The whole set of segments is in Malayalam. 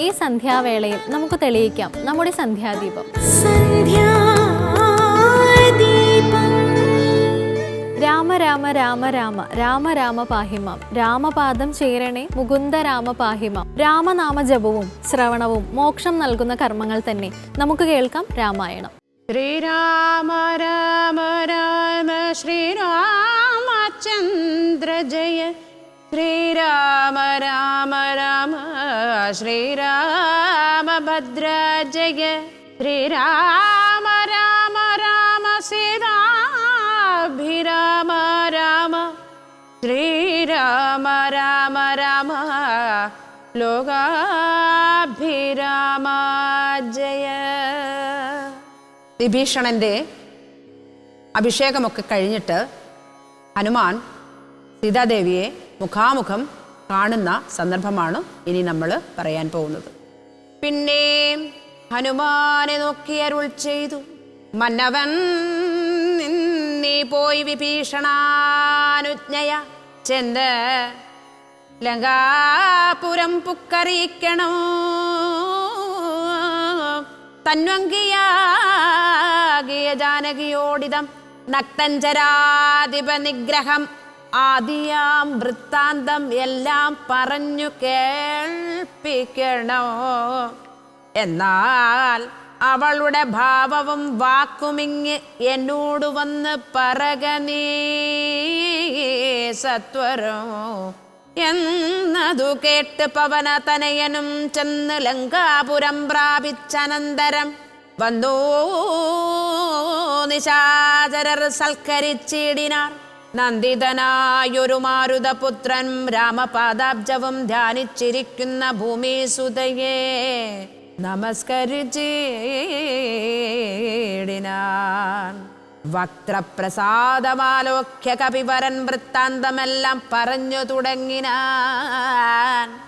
ഈ സന്ധ്യാവേളയിൽ നമുക്ക് തെളിയിക്കാം നമ്മുടെ സന്ധ്യാദീപം. സന്ധ്യാദീപം. രാമ രാമ രാമ രാമ രാമ രാമ പാഹിമാം. രാമപാദം ചേരണേ മുകുന്ദ രാമ പാഹിമാം. രാമനാമ ജപവും ശ്രവണവും മോക്ഷം നൽകുന്ന കർമ്മങ്ങൾ തന്നെ നമുക്ക് കേൾക്കാം രാമായണം. ശ്രീരാമ രാമ രാമ ശ്രീരാമചന്ദ്ര ജയ ശ്രീരാമ രാമ രാമ ശ്രീരാമഭദ്ര ജയ. ശ്രീരാമ രാമ രാമ സീതാഭിരാമ രാമ. ശ്രീരാമ രാമ രാമ ലോകാഭിരാമ ജയ. വിഭീഷണന്റെ അഭിഷേകമൊക്കെ കഴിഞ്ഞിട്ട് ഹനുമാൻ സീതാദേവിയെ മുഖാമുഖം കാണുന്ന സന്ദർഭമാണ് ഇനി നമ്മൾ പറയാൻ പോകുന്നത്. പിന്നെ ഹനുമാനെ നോക്കി അരുൾ ചെയ്തു. മന്നവൻ നീ പോയി വിഭീഷണാനുജ്ഞയ. ചെന്ത് ലങ്കാപുരം പുക്കറിയിക്കണോ? തന്വങ്കിയാകിയ ജാനകിയോടിതം നക്തഞ്ചരാധിപ നിഗ്രഹം ആദിയാം വൃത്താന്തം എല്ലാം പറഞ്ഞു കേൾപ്പിക്കണോ? എന്നാൽ അവളുടെ ഭാവവും വാക്കുമിങ്ങ് എന്നോട് വന്ന് പറക നീ സത്വരോ? എന്നതു കേട്ട് പവന തനയനും ചെന്ന് ലങ്കാപുരം പ്രാപിച്ചനന്തരം വന്നോ. നിശാചരർ സൽക്കരിച്ചിടിനാർ. നന്ദിതനായൊരു മാരുതപുത്രൻ രാമപാദാബ്ജവും ധ്യാനിച്ചിരിക്കുന്ന ഭൂമി സുതയെ നമസ്കരിച്ചിടിനാൻ. വക്രപ്രസാദമാലോക്യ കപിവരൻ വൃത്താന്തമെല്ലാം പറഞ്ഞു തുടങ്ങിനാൻ.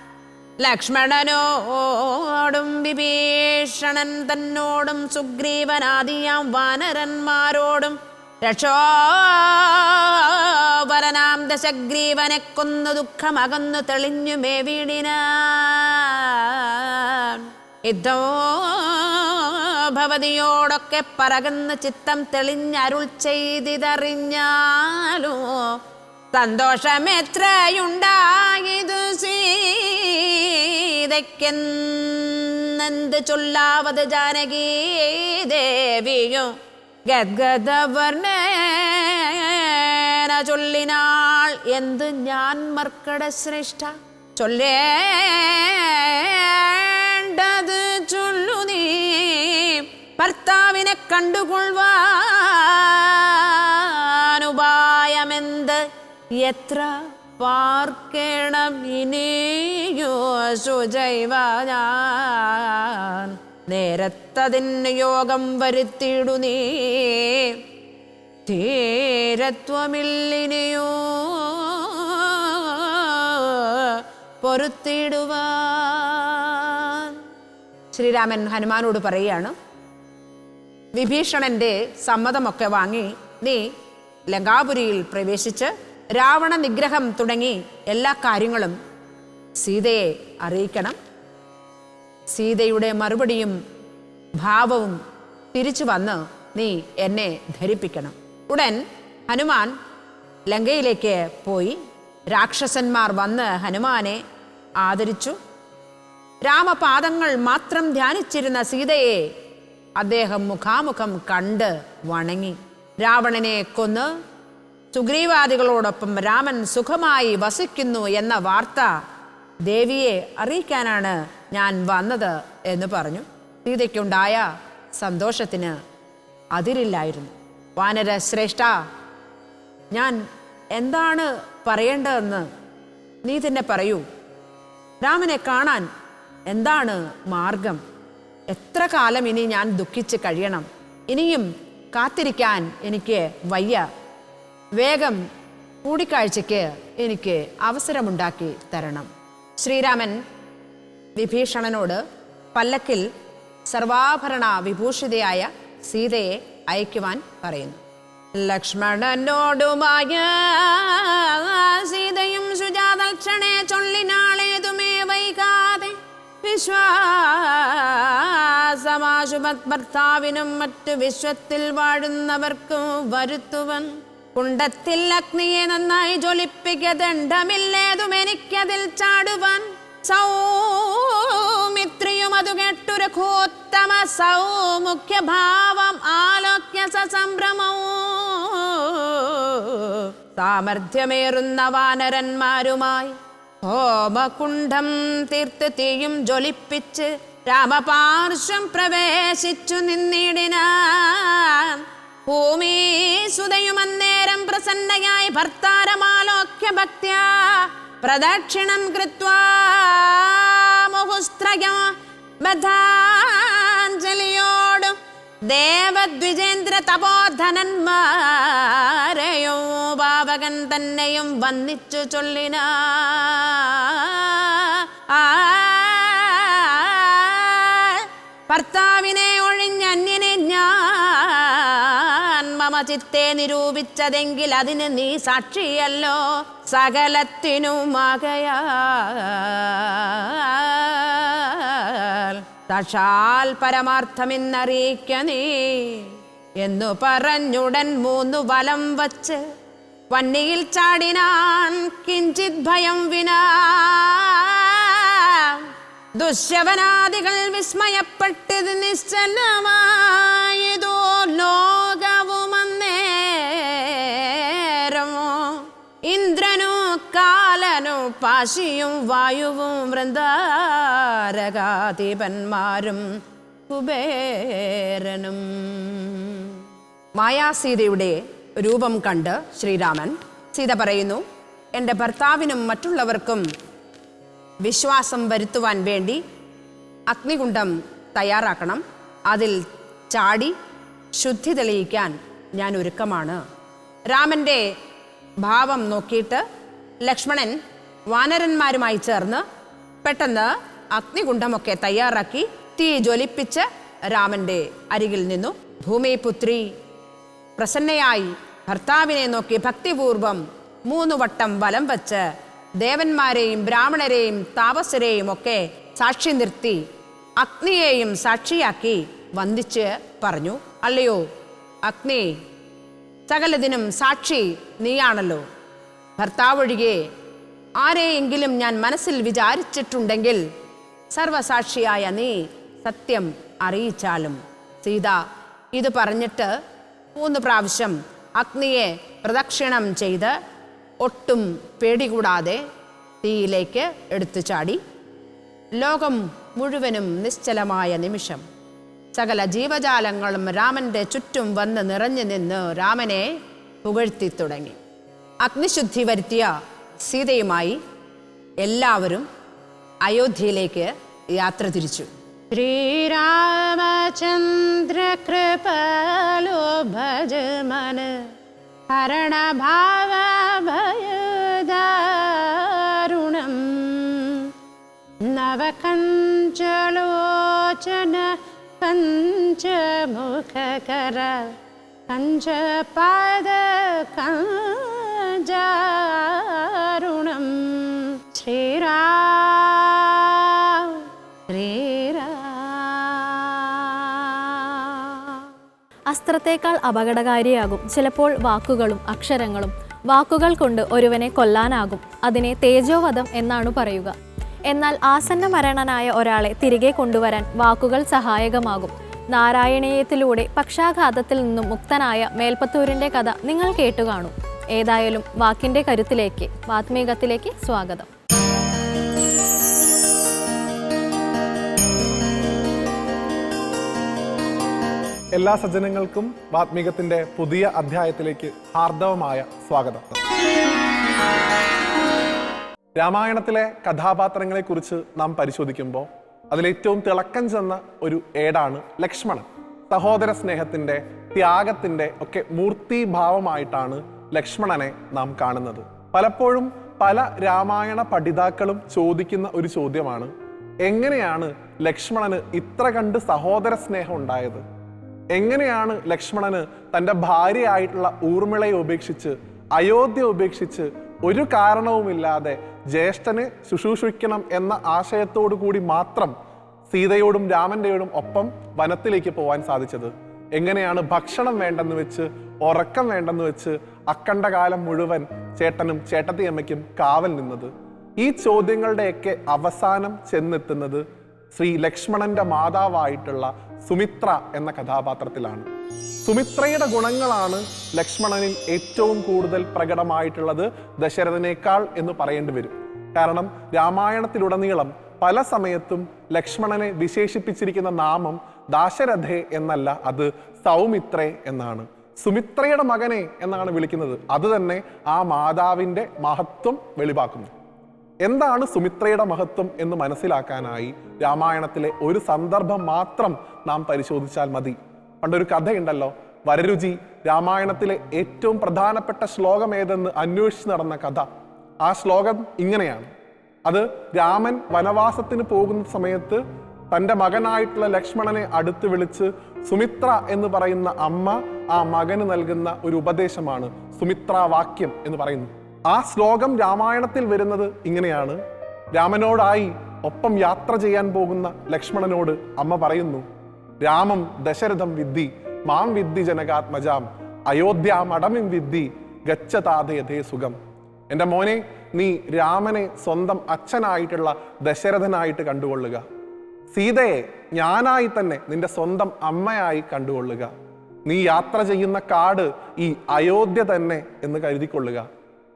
ലക്ഷ്മണനോടും വിഭീഷണൻ തന്നോടും സുഗ്രീവനാദിയാം വാനരന്മാരോടും രക്ഷോപരനാം ദശഗ്രീവനെ കൊന്നു ദുഃഖമകന്നു തെളിഞ്ഞു മേ യുദ്ധോ ഭവതിയോടൊക്കെ പറകുന്ന ചിത്തം തെളിഞ്ഞരുൾ ചെയ്തിതറിഞ്ഞാലോ സന്തോഷമെത്രയുണ്ടായതു സീതയ്ക്കെന്ത് ചൊല്ലാവത് ജാനകീ ദേവിയോ? ഗദ്ഗദവർണേന ചൊല്ലിനാൾ എന്ത് ഞാൻ മർക്കട ശ്രേഷ്ഠ? ചൊല്ലേണ്ടത് ചൊല്ലു നീ. ഭർത്താവിനെ കണ്ടുകൊള്ളുവാനുപായമെന്ത് എത്ര പാർക്കണം ഇനിയോ സുജൈവ ഞാൻ. നേരത്തതിന് യോഗം വരുത്തിയിടു നീ. ധീരത്വമില്ലിനെയോ പൊരുത്തിടുവാൻ ശ്രീരാമൻ ഹനുമാനോട് പറയുകയാണ് വിഭീഷണന്റെ സമ്മതമൊക്കെ വാങ്ങി നീ ലങ്കാപുരിയിൽ പ്രവേശിച്ച് രാവണ നിഗ്രഹം തുടങ്ങി എല്ലാ കാര്യങ്ങളും സീതയെ അറിയിക്കണം. സീതയുടെ മറുപടിയും ഭാവവും തിരിച്ചു വന്ന് നീ എന്നെ ധരിപ്പിക്കണം. ഉടൻ ഹനുമാൻ ലങ്കയിലേക്ക് പോയി. രാക്ഷസന്മാർ വന്ന് ഹനുമാനെ ആദരിച്ചു. രാമപാദങ്ങൾ മാത്രം ധ്യാനിച്ചിരുന്ന സീതയെ അദ്ദേഹം മുഖാമുഖം കണ്ട് വണങ്ങി. രാവണനെ കൊന്ന് സുഗ്രീവാദികളോടൊപ്പം രാമൻ സുഖമായി വസിക്കുന്നു എന്ന വാർത്ത ദേവിയെ അറിയിക്കാനാണ് ഞാൻ വന്നത് എന്ന് പറഞ്ഞു. സീതയ്ക്കുണ്ടായ സന്തോഷത്തിന് അതിരില്ലായിരുന്നു. വാനര ശ്രേഷ്ഠ ഞാൻ എന്താണ് പറയേണ്ടതെന്ന് നീ തന്നെ പറയൂ. രാമനെ കാണാൻ എന്താണ് മാർഗം? എത്ര കാലം ഇനി ഞാൻ ദുഃഖിച്ച് കഴിയണം? ഇനിയും കാത്തിരിക്കാൻ എനിക്ക് വയ്യ. വേഗം കൂടിക്കാഴ്ചയ്ക്ക് എനിക്ക് അവസരമുണ്ടാക്കി തരണം. ശ്രീരാമൻ വിഭീഷണനോട് പല്ലക്കിൽ സർവാഭരണ വിഭൂഷിതയായ സീതയെ അയക്കുവാൻ പറയുന്നു. ലക്ഷ്മണനോടുമായ സീതയും സുജാതൽക്ഷണേ ചൊല്ലിനാളേതുമേ വൈകാതെ വിശ്വാസമാശുപത് ഭർത്താവിനും മറ്റു വിശ്വത്തിൽ വാഴുന്നവർക്കും വരുത്തുവൻ കുണ്ടത്തിൽ അഗ്നിയെ നന്നായി ജ്വലിപ്പിക്ക ദണ്ഡമില്ലേതും എനിക്കതിൽ ചാടുവാൻ. സൗമിത്രിയും അതു കേട്ടു രഘോത്തമ സൗമുഖ്യ ആലോക്യ സംഭ്രമവും സാമർഥ്യമേറുന്ന വാനരന്മാരുമായി ഹോമകുണ്ഠം തീർത്ത് തീയും ജ്വലിപ്പിച്ച് രാമപാർശ്വം പ്രവേശിച്ചു നിന്നിടിനാൻ. ഭൂമി സുതയും പ്രസന്നയായി ഭർത്താരമാലോക്യ ഭക്യ പ്രദക്ഷിണം കൃത്വാ മുഹുസ്ത്രയ ബദ്ധാഞ്ജലിയോടും ദേവദ്വിജേന്ദ്ര തപോധനന്മാരെയോ പാവകൻ തന്നെയും വന്നിച്ചു ചൊല്ലിന. ഭർത്താവിനെ ഒഴിഞ്ഞ അന്യനെ ഞാൻ ചിത്തെ നിരൂപിച്ചതെങ്കിൽ അതിന് നീ സാക്ഷിയല്ലോ. സകലത്തിനുമാകയാൽ തഷാൽ പരമാർത്ഥമെന്നറിയിക്ക നീ എന്നു പറഞ്ഞുടൻ മൂന്നു വലം വച്ച് വന്നിയിൽ ചാടിനാൻ കിഞ്ചിത് ഭയം വിനാ. ദുശ്യവനാദികൾ വിസ്മയപ്പെട്ടത് നിശ്ചലമായതോ കാലനു പാശിയും വായുവും വൃന്ദാരകാധിപന്മാരും കുബേരനും. മായാസീതയുടെ രൂപം കണ്ട് ശ്രീരാമൻ സീത പറയുന്നു എന്റെ ഭർത്താവിനും മറ്റുള്ളവർക്കും വിശ്വാസം വരുത്തുവാൻ വേണ്ടി അഗ്നികുണ്ഡം തയ്യാറാക്കണം. അതിൽ ചാടി ശുദ്ധി തെളിയിക്കാൻ ഞാൻ ഒരുക്കമാണ്. രാമന്റെ ഭാവം നോക്കിയിട്ട് ലക്ഷ്മണൻ വാനരന്മാരുമായി ചേർന്ന് പെട്ടെന്ന് അഗ്നികുണ്ഡമൊക്കെ തയ്യാറാക്കി തീ ജ്വലിപ്പിച്ച് രാമന്റെ അരികിൽ നിന്നു. ഭൂമിപുത്രി പ്രസന്നയായി ഭർത്താവിനെ നോക്കി ഭക്തിപൂർവം മൂന്ന് വട്ടം വലം വച്ച് ദേവന്മാരെയും ബ്രാഹ്മണരെയും താപസരെയും ഒക്കെ സാക്ഷി നിർത്തി അഗ്നിയെയും സാക്ഷിയാക്കി വന്ദിച്ച് പറഞ്ഞു അല്ലയോ അഗ്നി സകലതിനും സാക്ഷി നീയാണല്ലോ. ഭർത്താവൊഴികെ ആരെയെങ്കിലും ഞാൻ മനസ്സിൽ വിചാരിച്ചിട്ടുണ്ടെങ്കിൽ സർവസാക്ഷിയായ നീ സത്യം അറിയിച്ചാലും. സീത ഇത് പറഞ്ഞിട്ട് മൂന്ന് പ്രാവശ്യം അഗ്നിയെ പ്രദക്ഷിണം ചെയ്ത് ഒട്ടും പേടികൂടാതെ തീയിലേക്ക് എടുത്തു ചാടി. ലോകം മുഴുവനും നിശ്ചലമായ നിമിഷം. സകല ജീവജാലങ്ങളും രാമന്റെ ചുറ്റും വന്ന് നിറഞ്ഞു നിന്ന് രാമനെ പുകഴ്ത്തി തുടങ്ങി. അഗ്നിശുദ്ധി വരുത്തിയ സീതയുമായി എല്ലാവരും അയോധ്യയിലേക്ക് യാത്ര തിരിച്ചു. ശ്രീരാമചന്ദ്ര കൃപലോ ഭജ മന ഹരണഭാവഭയദാരുണം നവകഞ്ചലോചന പഞ്ചമുഖകര കഞ്ചപാദ ശ്രീരാം ശ്രീരാം. അസ്ത്രത്തേക്കാൾ അപകടകാരിയാകും ചിലപ്പോൾ വാക്കുകളും അക്ഷരങ്ങളും. വാക്കുകൾ കൊണ്ട് ഒരുവനെ കൊല്ലാനാകും. അതിനെ തേജോവധം എന്നാണ് പറയുക. എന്നാൽ ആസന്ന മരണനായ ഒരാളെ തിരികെ കൊണ്ടുവരാൻ വാക്കുകൾ സഹായകമാകും. നാരായണീയത്തിലൂടെ പക്ഷാഘാതത്തിൽ നിന്നും മുക്തനായ മേൽപ്പത്തൂരിന്റെ കഥ നിങ്ങൾ കേട്ടുകാണും. ഏതായാലും വാക്കിന്റെ കരുത്തിലേക്ക് വാത്മീകത്തിലേക്ക് സ്വാഗതം. എല്ലാ സജ്ജനങ്ങൾക്കും വാത്മീകത്തിന്റെ പുതിയ അധ്യായത്തിലേക്ക് ഹാർദവമായ സ്വാഗതം. രാമായണത്തിലെ കഥാപാത്രങ്ങളെ കുറിച്ച് നാം പരിശോധിക്കുമ്പോൾ അതിലേറ്റവും തിളക്കം ചെന്ന ഒരു ഏടാണ് ലക്ഷ്മണൻ. സഹോദര സ്നേഹത്തിന്റെ ത്യാഗത്തിന്റെ ഒക്കെ മൂർത്തിഭാവമായിട്ടാണ് ലക്ഷ്മണനെ നാം കാണുന്നത്. പലപ്പോഴും പല രാമായണ പഠിതാക്കളും ചോദിക്കുന്ന ഒരു ചോദ്യമാണ് എങ്ങനെയാണ് ലക്ഷ്മണന് ഇത്ര കണ്ട് സഹോദര സ്നേഹം ഉണ്ടായത്? എങ്ങനെയാണ് ലക്ഷ്മണന് തന്റെ ഭാര്യയായിട്ടുള്ള ഊർമിളയെ ഉപേക്ഷിച്ച് അയോധ്യ ഉപേക്ഷിച്ച് ഒരു കാരണവുമില്ലാതെ ജ്യേഷ്ഠനെ ശുശ്രൂഷിക്കണം എന്ന ആശയത്തോടു കൂടി മാത്രം സീതയോടും രാമന്റെയോടും ഒപ്പം വനത്തിലേക്ക് പോവാൻ സാധിച്ചത്? എങ്ങനെയാണ് ഭക്ഷണം വേണ്ടെന്ന് വെച്ച് ഉറക്കം വേണ്ടെന്ന് വെച്ച് അക്കണ്ട കാലം മുഴുവൻ ചേട്ടനും ചേട്ടത്തിയമ്മയ്ക്കും കാവൽ നിന്നത്. ഈ ചോദ്യങ്ങളുടെയൊക്കെ അവസാനം ചെന്നെത്തുന്നത് ശ്രീ ലക്ഷ്മണന്റെ മാതാവായിട്ടുള്ള സുമിത്ര എന്ന കഥാപാത്രത്തിലാണ്. സുമിത്രയുടെ ഗുണങ്ങളാണ് ലക്ഷ്മണനിൽ ഏറ്റവും കൂടുതൽ പ്രകടമായിട്ടുള്ളത് ദശരഥനേക്കാൾ എന്ന് പറയേണ്ടി വരും. കാരണം രാമായണത്തിലുടനീളം പല സമയത്തും ലക്ഷ്മണനെ വിശേഷിപ്പിച്ചിരിക്കുന്ന നാമം ദാശരഥേ എന്നല്ല അത് സൗമിത്രേ എന്നാണ്. സുമിത്രയുടെ മകനെ എന്നാണ് വിളിക്കുന്നത്. അത് തന്നെ ആ മാതാവിന്റെ മഹത്വം വെളിവാക്കുന്നു. എന്താണ് സുമിത്രയുടെ മഹത്വം എന്ന് മനസ്സിലാക്കാനായി രാമായണത്തിലെ ഒരു സന്ദർഭം മാത്രം നാം പരിശോധിച്ചാൽ മതി. പണ്ടൊരു കഥയുണ്ടല്ലോ. വരരുചി രാമായണത്തിലെ ഏറ്റവും പ്രധാനപ്പെട്ട ശ്ലോകം ഏതെന്ന് അന്വേഷിച്ച് നടന്ന കഥ. ആ ശ്ലോകം ഇങ്ങനെയാണ്. അത് രാമൻ വനവാസത്തിന് പോകുന്ന സമയത്ത് തന്റെ മകനായിട്ടുള്ള ലക്ഷ്മണനെ അടുത്ത് വിളിച്ച് സുമിത്ര എന്ന് പറയുന്ന അമ്മ ആ മകന് നൽകുന്ന ഒരു ഉപദേശമാണ് സുമിത്ര വാക്യം എന്ന് പറയുന്നത് ആ ശ്ലോകം രാമായണത്തിൽ വരുന്നത് ഇങ്ങനെയാണ്. രാമനോടായി ഒപ്പം യാത്ര ചെയ്യാൻ പോകുന്ന ലക്ഷ്മണനോട് അമ്മ പറയുന്നു രാമം ദശരഥം വിദ്ധി മാം വിദ്ധി ജനകാത്മജാം അയോധ്യാമടമിം വിദ്ധി ഗച്ഛതാതയതേ സുഖം. എന്റെ മോനെ നീ രാമനെ സ്വന്തം അച്ഛനായിട്ടുള്ള ദശരഥനായിട്ട് കണ്ടുകൊള്ളുക. സീതയെ ഞാനായി തന്നെ നിന്റെ സ്വന്തം അമ്മയായി കണ്ടുകൊള്ളുക. നീ യാത്ര ചെയ്യുന്ന കാട് ഈ അയോധ്യ തന്നെ എന്ന് കരുതിക്കൊള്ളുക.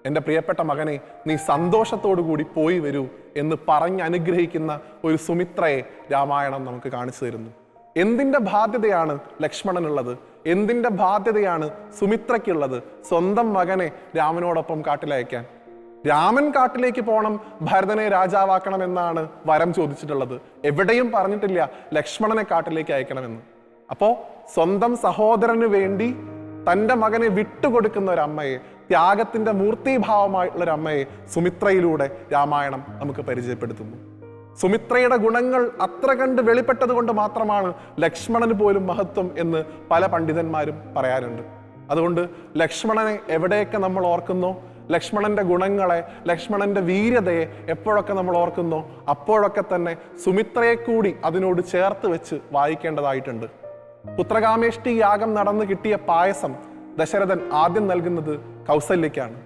എന്റെ പ്രിയപ്പെട്ട മകനെ നീ സന്തോഷത്തോടു കൂടി പോയി വരൂ എന്ന് പറഞ്ഞ് അനുഗ്രഹിക്കുന്ന ഒരു സുമിത്രയെ രാമായണം നമുക്ക് കാണിച്ചു തരുന്നു. എന്തിന്റെ ബാധ്യതയാണ് ലക്ഷ്മണനുള്ളത്? എന്തിന്റെ ബാധ്യതയാണ് സുമിത്രയ്ക്കുള്ളത്? സ്വന്തം മകനെ രാമനോടൊപ്പം കാട്ടിലയക്കാൻ. രാമൻ കാട്ടിലേക്ക് പോകണം ഭരതനെ രാജാവാക്കണം എന്നാണ് വരം ചോദിച്ചിട്ടുള്ളത്. എവിടെയും പറഞ്ഞിട്ടില്ല ലക്ഷ്മണനെ കാട്ടിലേക്ക് അയക്കണമെന്ന്. അപ്പോ സ്വന്തം സഹോദരന് വേണ്ടി തന്റെ മകനെ വിട്ടുകൊടുക്കുന്ന ഒരു അമ്മയെ ത്യാഗത്തിന്റെ മൂർത്തിഭാവമായിട്ടുള്ള ഒരു അമ്മയെ സുമിത്രയിലൂടെ രാമായണം നമുക്ക് പരിചയപ്പെടുത്തുന്നു. സുമിത്രയുടെ ഗുണങ്ങൾ അത്ര കണ്ട് വെളിപ്പെട്ടത് കൊണ്ട് മാത്രമാണ് ലക്ഷ്മണന് പോലും മഹത്വം എന്ന് പല പണ്ഡിതന്മാരും പറയാറുണ്ട്. അതുകൊണ്ട് ലക്ഷ്മണനെ എവിടെയൊക്കെ നമ്മൾ ഓർക്കുന്നോ ലക്ഷ്മണന്റെ ഗുണങ്ങളെ ലക്ഷ്മണന്റെ വീര്യതയെ എപ്പോഴൊക്കെ നമ്മൾ ഓർക്കുന്നു അപ്പോഴൊക്കെ തന്നെ സുമിത്രയെ കൂടി അതിനോട് ചേർത്ത് വെച്ച് വായിക്കേണ്ടതായിട്ടുണ്ട്. പുത്രകാമേഷ്ടി യാഗം നടന്നു കിട്ടിയ പായസം ദശരഥൻ ആദ്യം നൽകുന്നത് കൗസല്യക്കാണ്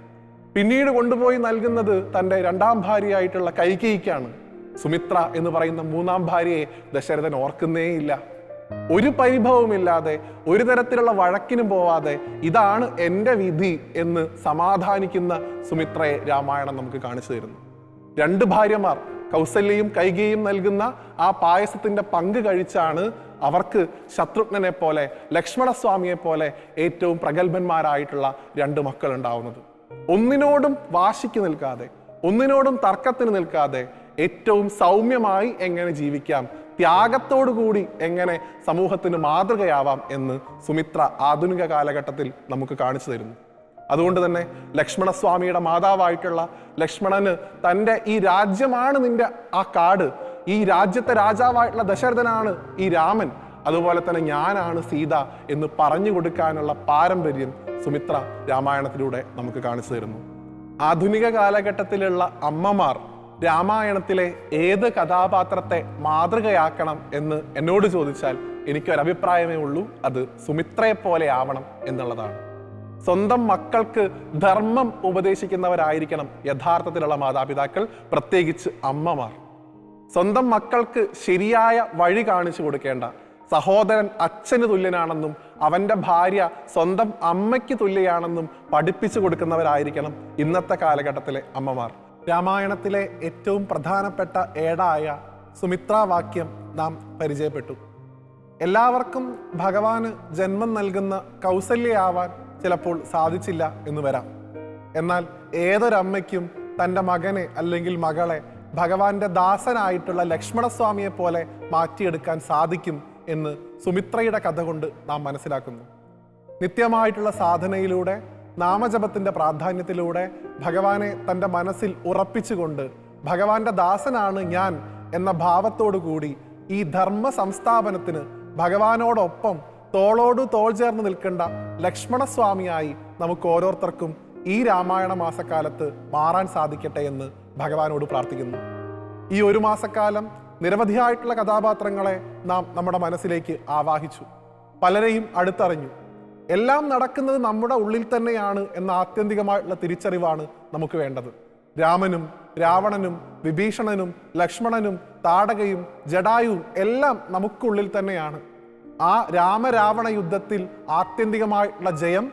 പിന്നീട് കൊണ്ടുപോയി നൽകുന്നത് തന്റെ രണ്ടാം ഭാര്യയായിട്ടുള്ള കൈകേയിക്കാണ്. സുമിത്ര എന്ന് പറയുന്ന മൂന്നാം ഭാര്യയെ ദശരഥൻ ഓർക്കുന്നേയില്ല. ഒരു പരിഭവമില്ലാതെ ഒരു തരത്തിലുള്ള വഴക്കിനും പോവാതെ ഇതാണ് എന്റെ വിധി എന്ന് സമാധാനിക്കുന്ന സുമിത്രയെ രാമായണം നമുക്ക് കാണിച്ചു തരുന്നു. രണ്ട് ഭാര്യമാർ കൗസല്യയും കൈകയും നൽകുന്ന ആ പായസത്തിന്റെ പങ്ക് കഴിച്ചാണ് അവർക്ക് ശത്രുഘ്നനെ പോലെ ലക്ഷ്മണസ്വാമിയെ പോലെ ഏറ്റവും പ്രഗത്ഭന്മാരായിട്ടുള്ള രണ്ട് മക്കൾ ഉണ്ടാവുന്നത് ഒന്നിനോടും വാശിക്ക് നിൽക്കാതെ ഒന്നിനോടും തർക്കത്തിന് നിൽക്കാതെ ഏറ്റവും സൗമ്യമായി എങ്ങനെ ജീവിക്കാം? ത്യാഗത്തോടു കൂടി എങ്ങനെ സമൂഹത്തിന് മാതൃകയാവാം എന്ന് സുമിത്ര ആധുനിക കാലഘട്ടത്തിൽ നമുക്ക് കാണിച്ചു തരുന്നു. അതുകൊണ്ട് തന്നെ ലക്ഷ്മണസ്വാമിയുടെ മാതാവായിട്ടുള്ള ലക്ഷ്മണന് തന്റെ ഈ രാജ്യമാണ് നിന്റെ ആ കാട്. ഈ രാജ്യത്തെ രാജാവായിട്ടുള്ള ദശരഥനാണ് ഈ രാമൻ. അതുപോലെ തന്നെ ഞാനാണ് സീത എന്ന് പറഞ്ഞു കൊടുക്കാനുള്ള പാരമ്പര്യം സുമിത്ര രാമായണത്തിലൂടെ നമുക്ക് കാണിച്ചു തരുന്നു. ആധുനിക കാലഘട്ടത്തിലുള്ള അമ്മമാർ രാമായണത്തിലെ ഏത് കഥാപാത്രത്തെ മാതൃകയാക്കണം എന്ന് എന്നോട് ചോദിച്ചാൽ എനിക്കൊരഭിപ്രായമേ ഉള്ളൂ. അത് സുമിത്രയെ പോലെ ആവണം എന്നുള്ളതാണ്. സ്വന്തം മക്കൾക്ക് ധർമ്മം ഉപദേശിക്കുന്നവരായിരിക്കണം യഥാർത്ഥത്തിലുള്ള മാതാപിതാക്കൾ പ്രത്യേകിച്ച് അമ്മമാർ. സ്വന്തം മക്കൾക്ക് ശരിയായ വഴി കാണിച്ചു കൊടുക്കേണ്ട. സഹോദരൻ അച്ഛന് തുല്യനാണെന്നും അവന്റെ ഭാര്യ സ്വന്തം അമ്മയ്ക്ക് തുല്യയാണെന്നും പഠിപ്പിച്ചു കൊടുക്കുന്നവരായിരിക്കണം ഇന്നത്തെ കാലഘട്ടത്തിലെ അമ്മമാർ. രാമായണത്തിലെ ഏറ്റവും പ്രധാനപ്പെട്ട ഏടായ സുമിത്രാവാക്യം നാം പരിചയപ്പെട്ടു. എല്ലാവർക്കും ഭഗവാന് ജന്മം നൽകുന്ന കൗസല്യയാവാൻ ചിലപ്പോൾ സാധിച്ചില്ല എന്ന് വരാം. എന്നാൽ ഏതൊരമ്മയ്ക്കും തന്റെ മകനെ അല്ലെങ്കിൽ മകളെ ഭഗവാന്റെ ദാസനായിട്ടുള്ള ലക്ഷ്മണസ്വാമിയെ പോലെ മാറ്റിയെടുക്കാൻ സാധിക്കും എന്ന് സുമിത്രയുടെ കഥ കൊണ്ട് നാം മനസ്സിലാക്കുന്നു. നിത്യമായിട്ടുള്ള സാധനയിലൂടെ നാമജപത്തിന്റെ പ്രാധാന്യത്തിലൂടെ ഭഗവാനെ തന്റെ മനസ്സിൽ ഉറപ്പിച്ചുകൊണ്ട് ഭഗവാന്റെ ദാസനാണ് ഞാൻ എന്ന ഭാവത്തോടു കൂടി ഈ ധർമ്മ സംസ്ഥാപനത്തിന് ഭഗവാനോടൊപ്പം തോളോടു തോൾ ചേർന്ന് നിൽക്കേണ്ട ലക്ഷ്മണസ്വാമിയായി നമുക്ക് ഓരോരുത്തർക്കും ഈ രാമായണ മാസക്കാലത്ത് മാറാൻ സാധിക്കട്ടെ എന്ന് ഭഗവാനോട് പ്രാർത്ഥിക്കുന്നു. ഈ ഒരു മാസക്കാലം നിരവധിയായിട്ടുള്ള കഥാപാത്രങ്ങളെ നാം നമ്മുടെ മനസ്സിലേക്ക് ആവാഹിച്ചു. പലരെയും അടുത്തറിഞ്ഞു. എല്ലാം നടക്കുന്നത് നമ്മുടെ ഉള്ളിൽ തന്നെയാണ് എന്ന ആത്യന്തികമായിട്ടുള്ള തിരിച്ചറിവാണ് നമുക്ക് വേണ്ടത്. രാമനും രാവണനും വിഭീഷണനും ലക്ഷ്മണനും താടകയും ജഡായുവും എല്ലാം നമുക്കുള്ളിൽ തന്നെയാണ്. ആ രാമരാവണ യുദ്ധത്തിൽ ആത്യന്തികമായിട്ടുള്ള ജയം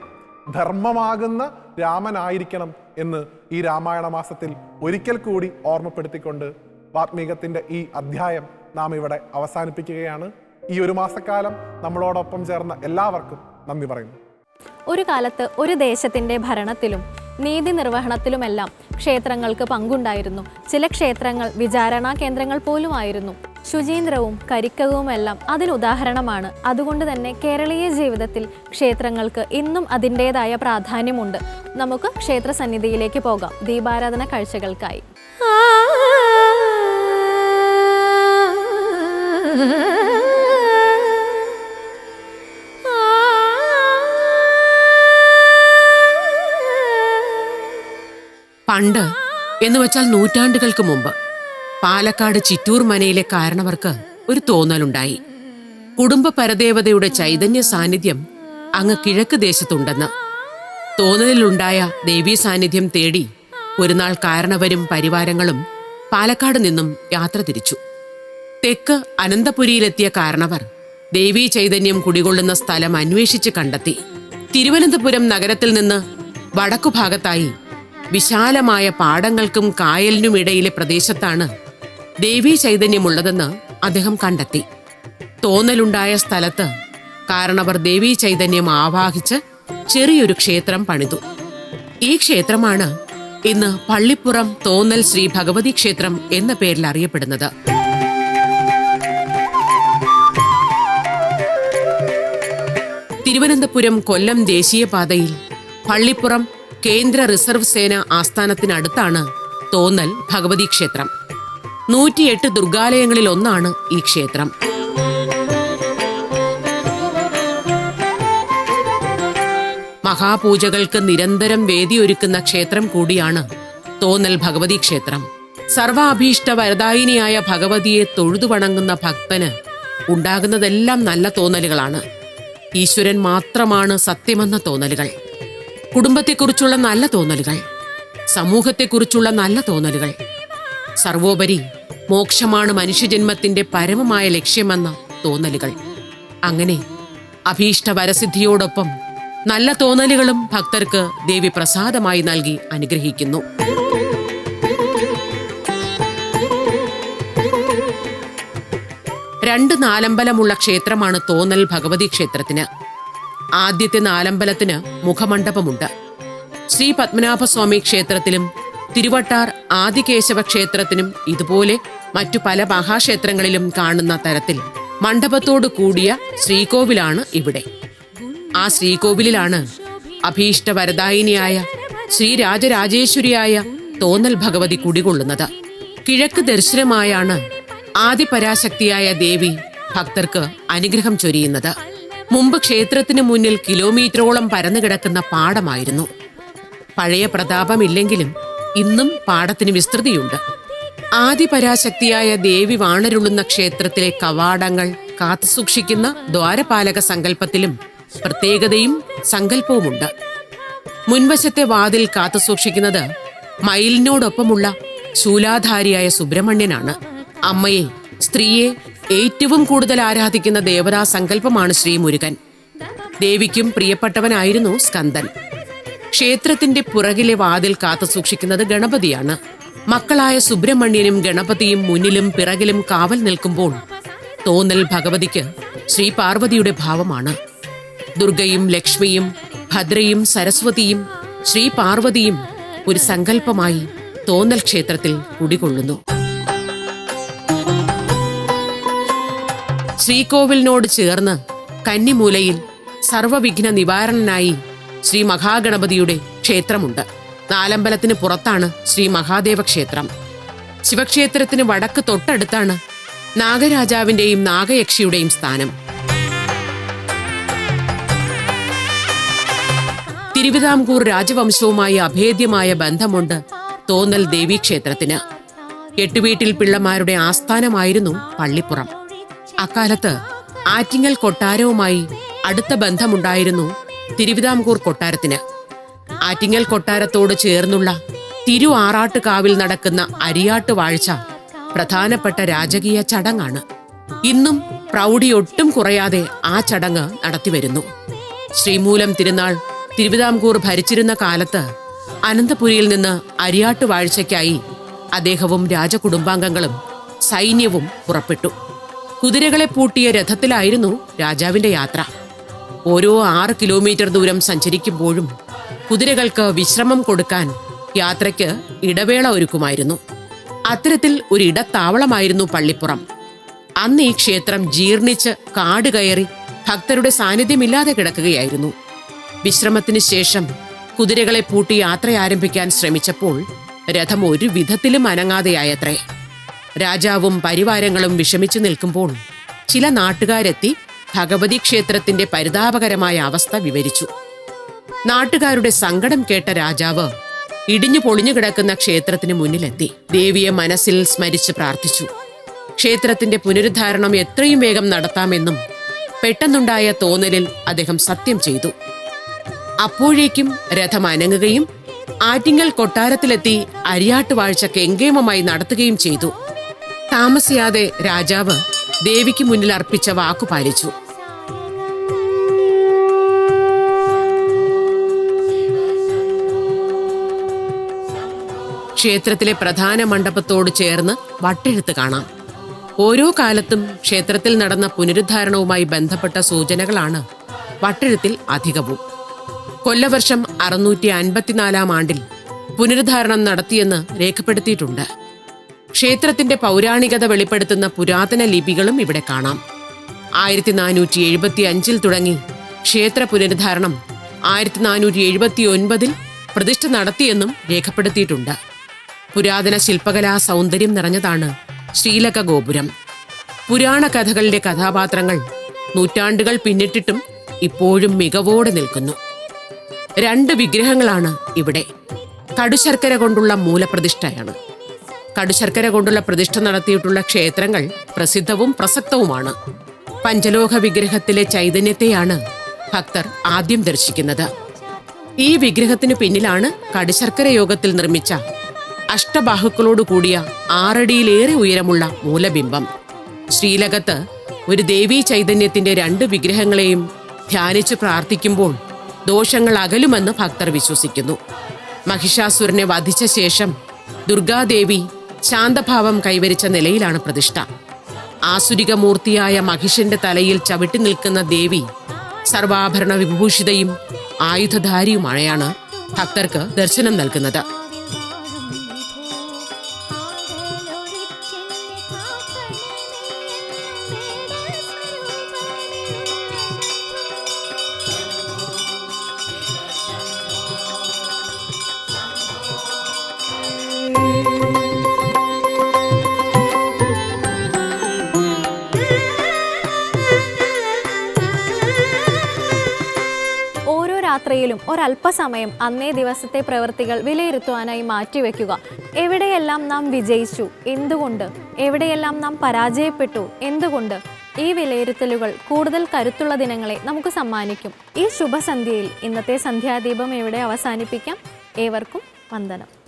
ധർമ്മമാകുന്ന രാമനായിരിക്കണം എന്ന് ഈ രാമായണ മാസത്തിൽ ഒരിക്കൽ കൂടി ഓർമ്മപ്പെടുത്തിക്കൊണ്ട് വാത്മീകത്തിന്റെ ഈ അധ്യായം നാം ഇവിടെ അവസാനിപ്പിക്കുകയാണ്. ഈ ഒരു മാസക്കാലം നമ്മളോടൊപ്പം ചേർന്ന എല്ലാവർക്കും നന്ദി പറയുന്നു ഒരു കാലത്ത് ഒരു ദേശത്തിന്റെ ഭരണത്തിലും നീതി നിർവഹണത്തിലുമെല്ലാം ക്ഷേത്രങ്ങൾക്ക് പങ്കുണ്ടായിരുന്നു ചില ക്ഷേത്രങ്ങൾ വിചാരണാ കേന്ദ്രങ്ങൾ പോലുമായിരുന്നു ശുചീന്ദ്രവും കരിക്കകവുമെല്ലാം അതിനുദാഹരണമാണ് അതുകൊണ്ട് തന്നെ കേരളീയ ജീവിതത്തിൽ ക്ഷേത്രങ്ങൾക്ക് ഇന്നും അതിന്റേതായ പ്രാധാന്യമുണ്ട് നമുക്ക് ക്ഷേത്ര സന്നിധിയിലേക്ക് പോകാം ദീപാരാധന കാഴ്ചകൾക്കായി പണ്ട് എന്ന് വെച്ചാൽ നൂറ്റാണ്ടുകൾക്ക് മുമ്പ് പാലക്കാട് ചിറ്റൂർ മനയിലെ കാരണവർക്ക് ഒരു തോന്നലുണ്ടായി. കുടുംബ പരദേവതയുടെ ചൈതന്യ സാന്നിധ്യം അങ്ങ് കിഴക്ക് ദേശത്തുണ്ടെന്ന്. തോന്നലിലുണ്ടായ ദേവീ സാന്നിധ്യം തേടി ഒരു നാൾ കാരണവരും പരിവാരങ്ങളും പാലക്കാട് നിന്നും യാത്ര തിരിച്ചു. തെക്ക് അനന്തപുരിയിലെത്തിയ കാരണവർ ദേവീ ചൈതന്യം കുടികൊള്ളുന്ന സ്ഥലം അന്വേഷിച്ച് കണ്ടെത്തി. തിരുവനന്തപുരം നഗരത്തിൽ നിന്ന് വടക്കുഭാഗത്തായി വിശാലമായ പാടങ്ങൾക്കും കായലിനുമിടയിലെ പ്രദേശത്താണ് ദേവീ ചൈതന്യമുള്ളതെന്ന് അദ്ദേഹം കണ്ടെത്തി. തോന്നലുണ്ടായ സ്ഥലത്ത് കാരണവർ ദേവീ ചൈതന്യം ആവാഹിച്ച് ചെറിയൊരു ക്ഷേത്രം പണിതു. ഈ ക്ഷേത്രമാണ് ഇന്ന് പള്ളിപ്പുറം തോന്നൽ ശ്രീ ഭഗവതി ക്ഷേത്രം എന്ന പേരിൽ അറിയപ്പെടുന്നത്. തിരുവനന്തപുരം കൊല്ലം ദേശീയപാതയിൽ പള്ളിപ്പുറം കേന്ദ്ര റിസർവ് സേന ആസ്ഥാനത്തിനടുത്താണ് തോന്നൽ ഭഗവതി ക്ഷേത്രം. നൂറ്റിയെട്ട് ദുർഗാലയങ്ങളിൽ ഒന്നാണ് ഈ ക്ഷേത്രം. മഹാപൂജകൾക്ക് നിരന്തരം വേദിയൊരുക്കുന്ന ക്ഷേത്രം കൂടിയാണ് തോന്നൽ ഭഗവതി ക്ഷേത്രം. സർവാഭീഷ്ട വരദായിനിയായ ഭഗവതിയെ തൊഴുതു വണങ്ങുന്ന ഭക്തന് ഉണ്ടാകുന്നതെല്ലാം നല്ല തോന്നലുകളാണ്. ഈശ്വരൻ മാത്രമാണ് സത്യമെന്ന തോന്നലുകൾ. കുടുംബത്തെക്കുറിച്ചുള്ള നല്ല തോന്നലുകൾ സമൂഹത്തെക്കുറിച്ചുള്ള നല്ല തോന്നലുകൾ. സർവോപരി മോക്ഷമാണ് മനുഷ്യജന്മത്തിന്റെ പരമമായ ലക്ഷ്യമെന്ന തോന്നലുകൾ. അങ്ങനെ അഭീഷ്ട വരസിദ്ധിയോടൊപ്പം നല്ല തോന്നലുകളും ഭക്തർക്ക് ദേവി പ്രസാദമായി നൽകി അനുഗ്രഹിക്കുന്നു. രണ്ട് നാലമ്പലമുള്ള ക്ഷേത്രമാണ് തോന്നൽ ഭഗവതി ക്ഷേത്രത്തിന്. ആദ്യത്തെ നാലമ്പലത്തിന് മുഖമണ്ഡപമുണ്ട്. ശ്രീ പത്മനാഭസ്വാമി ക്ഷേത്രത്തിലും തിരുവട്ടാർ ആദികേശവ ക്ഷേത്രത്തിനും ഇതുപോലെ മറ്റു പല മഹാക്ഷേത്രങ്ങളിലും കാണുന്ന തരത്തിൽ മണ്ഡപത്തോട് കൂടിയ ശ്രീകോവിലാണ് ഇവിടെ. ആ ശ്രീകോവിലാണ് അഭീഷ്ട വരദായിനിയായ ശ്രീരാജരാജേശ്വരിയായ തോന്നൽ ഭഗവതി കുടികൊള്ളുന്നത്. കിഴക്ക് ദർശനമായാണ് ആദിപരാശക്തിയായ ദേവി ഭക്തർക്ക് അനുഗ്രഹം ചൊരിയുന്നത്. മുമ്പ് ക്ഷേത്രത്തിന് മുന്നിൽ കിലോമീറ്ററോളം പരന്നു കിടക്കുന്ന പാടമായിരുന്നു. പഴയ പ്രതാപമില്ലെങ്കിലും ഇന്നും പാടത്തിന് വിസ്തൃതിയുണ്ട്. ആദിപരാശക്തിയായ ദേവി വാണരുളുന്ന ക്ഷേത്രത്തിലെ കവാടങ്ങൾ കാത്തുസൂക്ഷിക്കുന്ന ദ്വാരപാലക സങ്കല്പത്തിലും പ്രത്യേകതയും സങ്കല്പവുമുണ്ട്. മുൻവശത്തെ വാതിൽ കാത്തുസൂക്ഷിക്കുന്നത് മയിലിനോടൊപ്പമുള്ള ശൂലാധാരിയായ സുബ്രഹ്മണ്യനാണ്. അമ്മയെ സ്ത്രീയെ ഏറ്റവും കൂടുതൽ ആരാധിക്കുന്ന ദേവതാ സങ്കല്പമാണ് ശ്രീ മുരുകൻ. ദേവിക്കും പ്രിയപ്പെട്ടവനായിരുന്നു സ്കന്ദൻ. ക്ഷേത്രത്തിന്റെ പുറകിലെ വാതിൽ കാത്തു സൂക്ഷിക്കുന്നത് ഗണപതിയാണ്. മക്കളായ സുബ്രഹ്മണ്യനും ഗണപതിയും മുന്നിലും പിറകിലും കാവൽ നിൽക്കുമ്പോൾ തോന്നൽ ഭഗവതിക്ക് ശ്രീ പാർവതിയുടെ ഭാവമാണ്. ദുർഗയും ലക്ഷ്മിയും ഭദ്രയും സരസ്വതിയും ശ്രീ പാർവതിയും ഒരു സങ്കല്പമായി തോന്നൽ ക്ഷേത്രത്തിൽ കുടികൊള്ളുന്നു. ശ്രീകോവിലിനോട് ചേർന്ന് കന്നിമൂലയിൽ സർവവിഘ്ന നിവാരണനായി ശ്രീ മഹാഗണപതിയുടെ ക്ഷേത്രമുണ്ട്. നാലമ്പലത്തിന് പുറത്താണ് ശ്രീ മഹാദേവ ക്ഷേത്രം. ശിവക്ഷേത്രത്തിന് വടക്ക് തൊട്ടടുത്താണ് നാഗരാജാവിന്റെയും നാഗയക്ഷിയുടെയും സ്ഥാനം. തിരുവിതാംകൂർ രാജവംശവുമായി അഭേദ്യമായ ബന്ധമുണ്ട് തോന്നൽ ദേവീക്ഷേത്രത്തിന്. എട്ടുവീട്ടിൽ പിള്ളമാരുടെ ആസ്ഥാനമായിരുന്നു പള്ളിപ്പുറം. അക്കാലത്ത് ആറ്റിങ്ങൽ കൊട്ടാരവുമായി അടുത്ത ബന്ധമുണ്ടായിരുന്നു തിരുവിതാംകൂർ കൊട്ടാരത്തിന്. ആറ്റിങ്ങൽ കൊട്ടാരത്തോട് ചേർന്നുള്ള തിരു ആറാട്ടുകാവിൽ നടക്കുന്ന അരിയാട്ട് വാഴ്ച പ്രധാനപ്പെട്ട രാജകീയ ചടങ്ങാണ്. ഇന്നും പ്രൗഢി ഒട്ടും കുറയാതെ ആ ചടങ്ങ് നടത്തിവരുന്നു. ശ്രീമൂലം തിരുനാൾ തിരുവിതാംകൂർ ഭരിച്ചിരുന്ന കാലത്ത് അനന്തപുരിയിൽ നിന്ന് അരിയാട്ട് വാഴ്ചയ്ക്കായി അദ്ദേഹവും രാജകുടുംബാംഗങ്ങളും സൈന്യവും പുറപ്പെട്ടു. കുതിരകളെ പൂട്ടിയ രഥത്തിലായിരുന്നു രാജാവിന്റെ യാത്ര. ഓരോ ആറ് കിലോമീറ്റർ ദൂരം സഞ്ചരിക്കുമ്പോഴും കുതിരകൾക്ക് വിശ്രമം കൊടുക്കാൻ യാത്രയ്ക്ക് ഇടവേള ഒരുക്കുമായിരുന്നു. അത്തരത്തിൽ ഒരു ഇടത്താവളമായിരുന്നു പള്ളിപ്പുറം. അന്ന് ഈ ക്ഷേത്രം ജീർണിച്ച് കാട് കയറി ഭക്തരുടെ സാന്നിധ്യമില്ലാതെ കിടക്കുകയായിരുന്നു. വിശ്രമത്തിന് ശേഷം കുതിരകളെ പൂട്ടി യാത്ര ആരംഭിക്കാൻ ശ്രമിച്ചപ്പോൾ രഥം ഒരു വിധത്തിലും അനങ്ങാതെയായത്രേ. രാജാവും പരിവാരങ്ങളും വിഷമിച്ചു നിൽക്കുമ്പോൾ ചില നാട്ടുകാരെത്തി ഭഗവതി ക്ഷേത്രത്തിന്റെ പരിതാപകരമായ അവസ്ഥ വിവരിച്ചു. നാട്ടുകാരുടെ സങ്കടം കേട്ട രാജാവ് ഇടിഞ്ഞു പൊളിഞ്ഞു കിടക്കുന്ന ക്ഷേത്രത്തിന് മുന്നിലെത്തി. ദേവിയെ മനസ്സിൽ സ്മരിച്ച് പ്രാർത്ഥിച്ചു. ക്ഷേത്രത്തിന്റെ പുനരുദ്ധാരണം എത്രയും വേഗം നടത്താമെന്നും പെട്ടെന്നുണ്ടായ തോന്നലിൽ അദ്ദേഹം സത്യം ചെയ്തു. അപ്പോഴേക്കും രഥം അനങ്ങുകയും ആറ്റിങ്ങൽ കൊട്ടാരത്തിലെത്തി അരിയാട്ടുവാഴ്ച കെങ്കേമമായി നടത്തുകയും ചെയ്തു. താമസിയാതെ രാജാവ് ദേവിക്ക് മുന്നിൽ അർപ്പിച്ച വാക്കു പാലിച്ചു. ക്ഷേത്രത്തിലെ പ്രധാന മണ്ഡപത്തോട് ചേർന്ന് വട്ടെഴുത്ത് കാണാം. ഓരോ കാലത്തും ക്ഷേത്രത്തിൽ നടന്ന പുനരുദ്ധാരണവുമായി ബന്ധപ്പെട്ട സൂചനകളാണ് വട്ടെഴുത്തിൽ അധികവും. കൊല്ലവർഷം അറുന്നൂറ്റി അൻപത്തിനാലാം ആണ്ടിൽ പുനരുദ്ധാരണം നടത്തിയെന്ന് രേഖപ്പെടുത്തിയിട്ടുണ്ട്. ക്ഷേത്രത്തിന്റെ പൗരാണികത വെളിപ്പെടുത്തുന്ന പുരാതന ലിപികളും ഇവിടെ കാണാം. ആയിരത്തി നാനൂറ്റി എഴുപത്തി അഞ്ചിൽ തുടങ്ങി ക്ഷേത്ര പുനരുദ്ധാരണം ആയിരത്തി നാനൂറ്റി എഴുപത്തി ഒൻപതിൽ പ്രതിഷ്ഠ നടത്തിയെന്നും രേഖപ്പെടുത്തിയിട്ടുണ്ട്. പുരാതന ശില്പകലാ സൗന്ദര്യം നിറഞ്ഞതാണ് ശ്രീലക ഗോപുരം. പുരാണ കഥകളുടെ കഥാപാത്രങ്ങൾ നൂറ്റാണ്ടുകൾ പിന്നിട്ടിട്ടും ഇപ്പോഴും മികവോടെ നിൽക്കുന്നു. രണ്ട് വിഗ്രഹങ്ങളാണ് ഇവിടെ. കടുശർക്കര കൊണ്ടുള്ള മൂലപ്രതിഷ്ഠയാണ്. കടുശർക്കര കൊണ്ടുള്ള പ്രതിഷ്ഠ നടത്തിയിട്ടുള്ള ക്ഷേത്രങ്ങൾ പ്രസിദ്ധവും പ്രസക്തവുമാണ്. പഞ്ചലോഹ വിഗ്രഹത്തിലെ ചൈതന്യത്തെയാണ് ഭക്തർ ആദ്യം ദർശിക്കുന്നത്. ഈ വിഗ്രഹത്തിന് പിന്നിലാണ് കടുശർക്കര യോഗത്തിൽ നിർമ്മിച്ച അഷ്ടബാഹുക്കളോട് കൂടിയ ആറടിയിലേറെ ഉയരമുള്ള മൂലബിംബം. ശ്രീലകത്ത് ഒരു ദേവീ ചൈതന്യത്തിന്റെ രണ്ട് വിഗ്രഹങ്ങളെയും ധ്യാനിച്ച് പ്രാർത്ഥിക്കുമ്പോൾ ദോഷങ്ങൾ അകലുമെന്ന് ഭക്തർ വിശ്വസിക്കുന്നു. മഹിഷാസുരനെ വധിച്ച ശേഷം ദുർഗാദേവി ശാന്തഭാവം കൈവരിച്ച നിലയിലാണ് പ്രതിഷ്ഠ. ആസുരിക മൂർത്തിയായ മഹിഷന്റെ തലയിൽ ചവിട്ടി നിൽക്കുന്ന ദേവി സർവാഭരണ വിഭൂഷിതയും ആയുധധാരിയുമായാണ് ഭക്തർക്ക് ദർശനം നൽകുന്നത്. രാത്രിയിലും ഒരല്പസമയം അന്നേ ദിവസത്തെ പ്രവൃത്തികൾ വിലയിരുത്തുവാനായി മാറ്റിവെക്കുക. എവിടെയെല്ലാം നാം വിജയിച്ചു? എന്തുകൊണ്ട്? എവിടെയെല്ലാം നാം പരാജയപ്പെട്ടു? എന്തുകൊണ്ട്? ഈ വിലയിരുത്തലുകൾ കൂടുതൽ കരുത്തുള്ള ദിനങ്ങളെ നമുക്ക് സമ്മാനിക്കും. ഈ ശുഭസന്ധ്യയിൽ ഇന്നത്തെ സന്ധ്യാദീപം ഇവിടെ അവസാനിപ്പിക്കാം. ഏവർക്കും വന്ദനം.